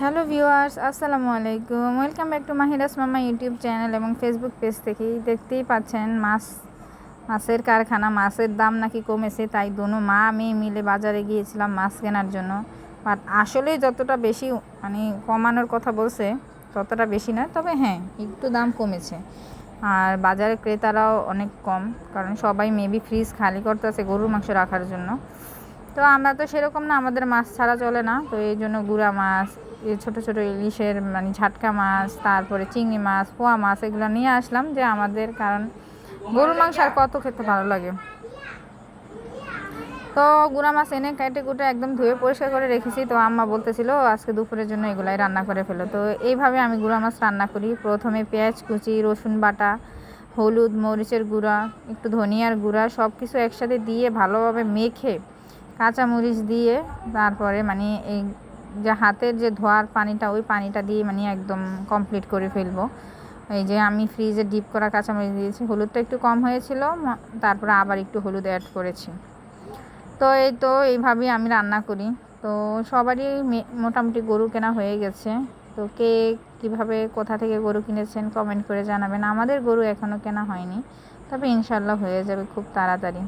Hello viewers, আসসালামু আলাইকুম। Welcome back to Mahiras Mama YouTube channel এবং ফেসবুক পেজ থেকেই দেখতেই পাচ্ছেন মাছ, মাছের কারখানা, মাছের দাম নাকি কমেছে, তাই দোনো মা, আমি মিলে বাজারে গিয়েছিলাম মাছ কেনার জন্য। বাট আসলে যতটা বেশি মানে কমানোর কথা বলছে, ততটা বেশি নয় তবে হ্যাঁ একটু দাম কমেছে। আর বাজারে ক্রেতারাও অনেক কম, কারণ সবাই মেবি ফ্রিজ খালি করতে আছে গরুর মাংস রাখার জন্য। তো আমরা তো সেরকম না, আমাদের মাছ ছাড়া চলে না, তো এই জন্য গুড়া মাছ ছোটো ছোটো ইলিশের মানে ঝাটকা মাছ, তারপরে চিংড়ি মাছ, পোয়া মাছ এগুলো নিয়ে আসলাম যে আমাদের, কারণ গরুর মাংস আর কত খেতে ভালো লাগে। তো গুঁড়া মাছ এনে কেটে কুটে একদম ধুয়ে পরিষ্কার করে রেখেছি। তো আম্মা বলতেছিল, আজকে দুপুরের জন্য এগুলাই রান্না করে ফেলো। তো এইভাবে আমি গুঁড়া মাছ রান্না করি। প্রথমে পেঁয়াজ, কুচি, রসুন বাটা, হলুদ, মরিচের গুঁড়া, একটু ধনিয়ার গুঁড়া সব কিছু একসাথে দিয়ে ভালোভাবে মেখে কাঁচামরিচ দিয়ে, তারপরে মানে এই যে হাতের যে ধোয়ার পানিটা, ওই পানিটা দিয়ে মানে একদম কমপ্লিট করে ফেলব। এই যে আমি ফ্রিজে ডিপ করা কাঁচামরিচ দিয়েছি, হলুদটা একটু কম হয়েছিল তারপরে আবার একটু হলুদ অ্যাড করেছি। তো এই তো, এইভাবেই আমি রান্না করি। তো সবারই মোটামুটি গরু কেনা হয়ে গেছে। তো কে কীভাবে কোথা থেকে গরু কিনেছেন কমেন্ট করে জানাবেন। আমাদের গরু এখনও কেনা হয়নি, তবে ইনশাল্লাহ হয়ে যাবে খুব তাড়াতাড়ি।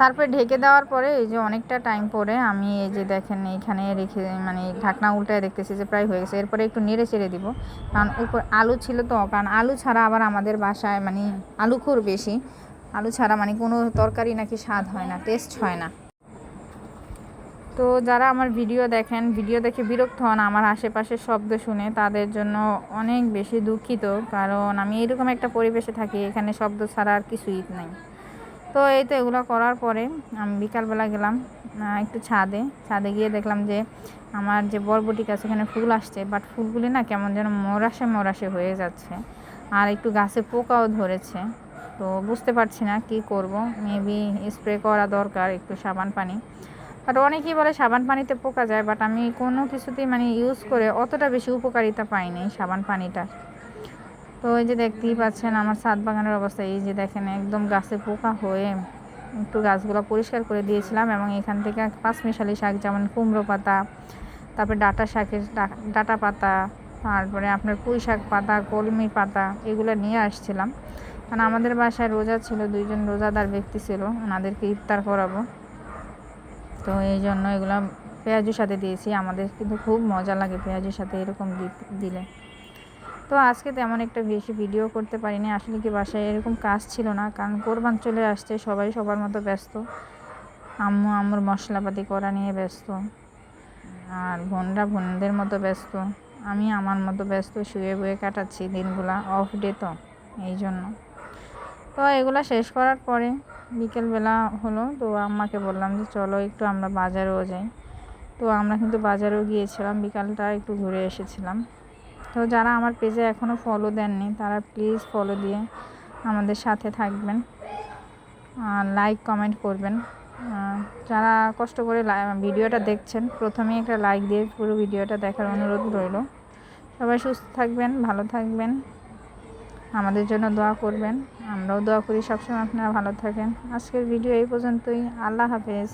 তারপরে ঢেকে দেওয়ার পরে এই যে অনেকটা টাইম পরে আমি এই যে দেখেন এইখানে রেখে মানে ঢাকনা উল্টায় দেখতেছি যে প্রায় হয়ে গেছে। এরপরে একটু নেড়ে চেড়ে দিব। কারণ উপর আলু ছিল তো, কারণ আলু ছাড়া আবার আমাদের বাসায় মানে আলু খুব বেশি। আলু ছাড়া মানে কোনো তরকারি নাকি স্বাদ হয় না টেস্ট হয় না। তো যারা আমার ভিডিও দেখেন, ভিডিও দেখে বিরক্ত হন, আমার আশেপাশের শব্দ শুনে, তাদের জন্য অনেক বেশি দুঃখিত। কারণ আমি এরকম একটা পরিবেশে থাকি, এখানে শব্দ ছাড়া আর কিছুই নেই। তো এই তো এগুলো করার পরে আমি বিকালবেলা গেলাম একটু ছাদে। ছাদে গিয়ে দেখলাম যে আমার যে বরবটি গাছ এখানে ফুল আসছে বাট ফুলগুলি না কেমন যেন মরাশে মরাশে হয়ে যাচ্ছে। আর একটু গাছে পোকাও ধরেছে। তো বুঝতে পারছি না কি করব। মেবি স্প্রে করা দরকার একটু সাবান পানি। বাট অনেকেই বলে সাবান পানিতে পোকা যায় বাট আমি কোনো কিছুতেই মানে ইউজ করে অতটা বেশি উপকারিতা পাইনি সাবান পানিটা। তো এই যে দেখতেই পাচ্ছেন আমার ছাদ বাগানের অবস্থা। এই যে দেখেন, একদম গাছে পোকা হয়ে একটু গাছগুলো পরিষ্কার করে দিয়েছিলাম এবং এখান থেকে পাঁচমিশালি শাক, যেমন কুমড়ো পাতা, তারপরে ডাটা শাকের ডাটা পাতা, তারপরে আপনার পুঁই শাক পাতা, কলমি পাতা, এগুলো নিয়ে আসছিলাম। কারণ আমাদের বাসায় রোজা ছিল, দুইজন রোজাদার ব্যক্তি ছিল, ওনাদেরকে ইফতার করাবো। তো এই জন্য এগুলো পেঁয়াজুর সাথে দিয়েছি, আমাদের কিন্তু খুব মজা লাগে পেঁয়াজুর সাথে এরকম দিলে। তো আজকে তেমন একটা বেশি ভিডিও করতে পারিনি। আসলে কি বাসায় এরকম কাজ ছিল না, কারণ কোরবান চলে আসছে, সবাই সবার মতো ব্যস্ত। আম্মু আম্মুর মশলাপাতি করা নিয়ে ব্যস্ত। আর বোনরা বোনদের মতো ব্যস্ত। আমি আমার মতো ব্যস্ত, শুয়ে বয়ে কাটাচ্ছি দিনগুলা অফ ডে তো, এই জন্য। তো এগুলো শেষ করার পরে বিকেলবেলা হলো, তো আম্মাকে বললাম যে, চলো একটু আমরা বাজারেও যাই। তো আমরা কিন্তু বাজারেও গিয়েছিলাম, বিকালটা একটু ঘুরে এসেছিলাম। তো যারা আমার পেজে এখনও ফলো দেননি, তারা প্লিজ ফলো দিয়ে আমাদের সাথে থাকবেন। লাইক কমেন্ট করবেন। যারা কষ্ট করে ভিডিওটা দেখছেন, প্রথমেই একটা লাইক দিয়ে পুরো ভিডিওটা দেখার অনুরোধ রইল। সবাই সুস্থ থাকবেন, ভালো থাকবেন। আমাদের জন্য দোয়া করবেন। আমরাও দোয়া করি সবসময় আপনারা ভালো থাকেন। আজকের ভিডিও এই পর্যন্তই। আল্লাহ হাফেজ।